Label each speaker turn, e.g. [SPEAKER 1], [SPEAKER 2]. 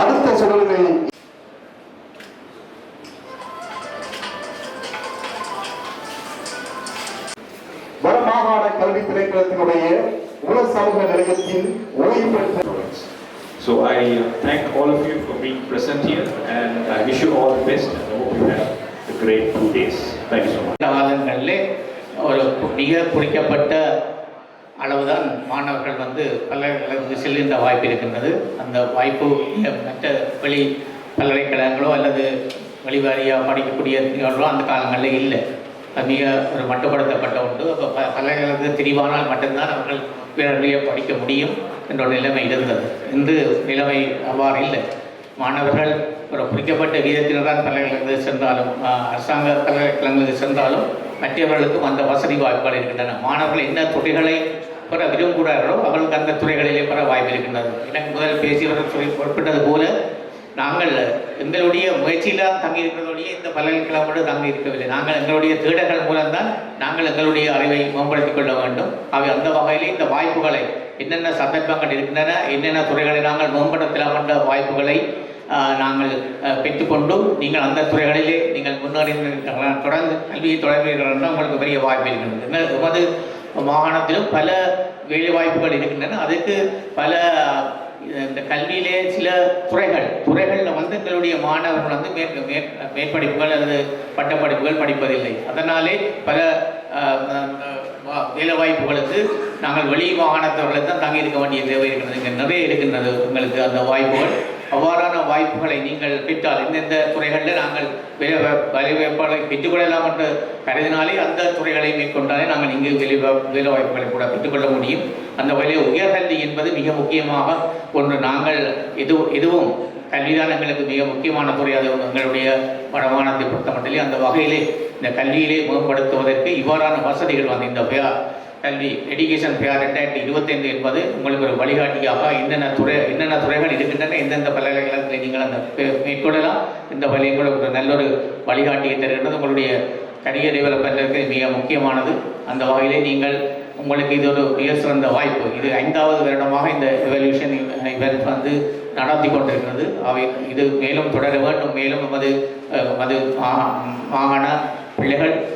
[SPEAKER 1] அடுத்த சுடலை வடமாகாண கல்வி திணைக்களத்தினுடைய உல சமூக நிலையத்தின் ஓய்வு பெற்ற
[SPEAKER 2] So I thank all of you for being present here and I wish you all the best and hope you have a great two days. Thank you so much.
[SPEAKER 3] காலங்களில் ஒரு மிக குறிக்கப்பட்ட அளவுதான் மாணவர்கள் வந்து பல்கலைக்கழகத்துக்கு செல்கின்ற வாய்ப்பு இருக்கின்றது. அந்த வாய்ப்பு மற்ற வெளி பல்கலைக்கழகங்களோ அல்லது வெளிவாரியாக படிக்கக்கூடியவர்களோ அந்த காலங்களில் இல்லை. மிக ஒரு மட்டுப்படுத்தப்பட்ட ஒன்று அப்போ ப பல்கலைக்கழகத்துக்கு தெரிவானால் மட்டும்தான் அவர்கள் பிறர்களையே படிக்க முடியும் என்ற நிலைமை இருந்தது. இன்று நிலைமை அவ்வாறு இல்லை. மாணவர்கள் ஒரு குறிக்கப்பட்ட வீதத்தினர் தான் பல்கலைக்கழகத்தில் சென்றாலும் அரசாங்க பல்கலைக்கழகங்களுக்கு சென்றாலும் மற்றவர்களுக்கும் அந்த வசதி வாய்ப்புகள் இருக்கின்றன. மாணவர்கள் என்ன தொழில்களை பெற விரும்புகிறார்களோ அவர்களுக்கு அந்த துறைகளிலே பெற வாய்ப்பு இருக்கின்றது. எனக்கு முதல் பேசியவர்கள் சொல்லி குறிப்பிட்டது போல நாங்கள் எங்களுடைய முயற்சியில் தான் தங்கி இருக்கிறதோடைய இந்த பல்கலைக்கழகங்களோடு தங்கி இருக்கவில்லை நாங்கள் எங்களுடைய தேடல்கள் மூலம்தான் நாங்கள் எங்களுடைய அறிவை மேம்படுத்திக் கொள்ள வேண்டும். அவை அந்த வகையிலே இந்த வாய்ப்புகளை என்னென்ன சந்தர்ப்பங்கள் இருக்கின்றன என்னென்ன துறைகளை நாங்கள் மேம்படுத்தலாம் என்ற வாய்ப்புகளை நாங்கள் பெற்றுக்கொண்டும் பெற்றுக்கொண்டு நீங்கள் அந்த துறைகளிலே நீங்கள் முன்னேறி தொடர்ந்து கல்வியை தொடர்பீர்கள் என்றால் உங்களுக்கு பெரிய வாய்ப்பு இருக்கின்றது. எங்கள் எமது மாகாணத்திலும் பல வேலைவாய்ப்புகள் இருக்கின்றன. அதுக்கு பல இந்த கல்வியிலே சில துறைகள் துறைகளில் வந்து எங்களுடைய மாணவர்கள் வந்து மேற் மேற் மேற்படிப்புகள் அல்லது பட்டப்படிப்புகள் படிப்பதில்லை. அதனாலே பல வேலைவாய்ப்புகளுக்கு நாங்கள் வெளி மாகாணத்தவர்களை தான் தங்கியிருக்க வேண்டிய தேவை இருக்கிறது. நிறைய இருக்கின்றது உங்களுக்கு அந்த வாய்ப்புகள். அவ்வாறான வாய்ப்புகளை நீங்கள் பெற்றால் எந்தெந்த துறைகளில் நாங்கள் வேலை வாய்ப்புகளை பெற்றுக்கொள்ளலாம் என்று கருதினாலே அந்த துறைகளை மேற்கொண்டாலே நாங்கள் இங்கு வேலை வா- வேலை வாய்ப்புகளை கூட பெற்றுக்கொள்ள முடியும். அந்த வகையில் உயர்கல்வி என்பது மிக முக்கியமாக ஒன்று. நாங்கள் எது எதுவும் கல்விதான் எங்களுக்கு மிக முக்கியமான துறை. அது எங்களுடைய வடமானத்தை பொறுத்த மட்டிலே அந்த வகையிலே இந்த கல்வியிலே மேம்படுத்துவதற்கு இவ்வாறான வசதிகள் வந்து இந்த கல்வி எஜுகேஷன் ஃபேர் ரெண்டாயிரத்தி இருபத்தைந்து என்பது உங்களுக்கு ஒரு வழிகாட்டியாக என்னென்ன துறை என்னென்ன துறைகள் இருக்கின்றன எந்தெந்த பல்கலைக்கழகத்தில் நீங்கள் அந்த மேற்கொள்ளலாம். இந்த வழி ஒரு நல்ல ஒரு வழிகாட்டியை தருகின்றது. உங்களுடைய கரியர் டெவலப்மெண்ட்டிற்கு மிக முக்கியமானது. அந்த வகையிலே நீங்கள் உங்களுக்கு இது ஒரு மிக சிறந்த வாய்ப்பு. இது ஐந்தாவது வருடமாக இந்த எவல்யூஷன் இவெண்ட் வந்து நடத்தி கொண்டிருக்கிறது. அவை இது மேலும் தொடர வேண்டும். மேலும் நமது மது நமது மா- மாகாண பிள்ளைகள்